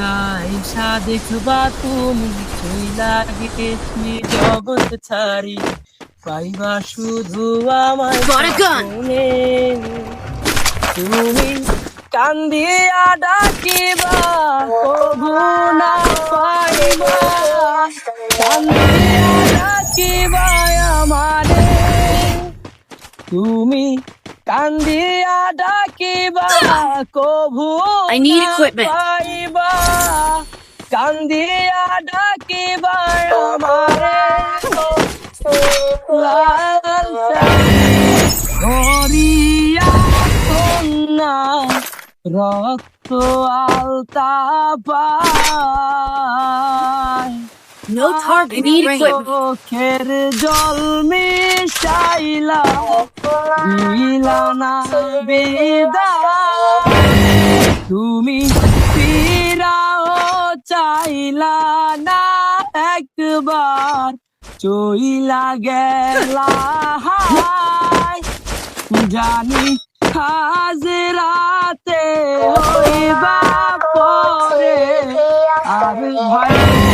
আইসা দেখবা তুমি চইলা গেছি জগৎ ছাড়ি পাইবা শুধু আমার। তুমি কান্দিয়া ডাকিবা কবু না পাইবা কান্দিয়া ডাকিবা আমারে তুমি কান্দিয়া ডাকিবা কভু I need equipment. কান্দিয়া ডাকিবা আমারে লাল কন্যা রক্ত আলতা পায় No target. Need equipment. জল মিশাইলা দিলা না বিদায় তুমি চাইলা না একবার চইলা গেলা জানি জানি হাজরাতে হইবা পরে আর ভয়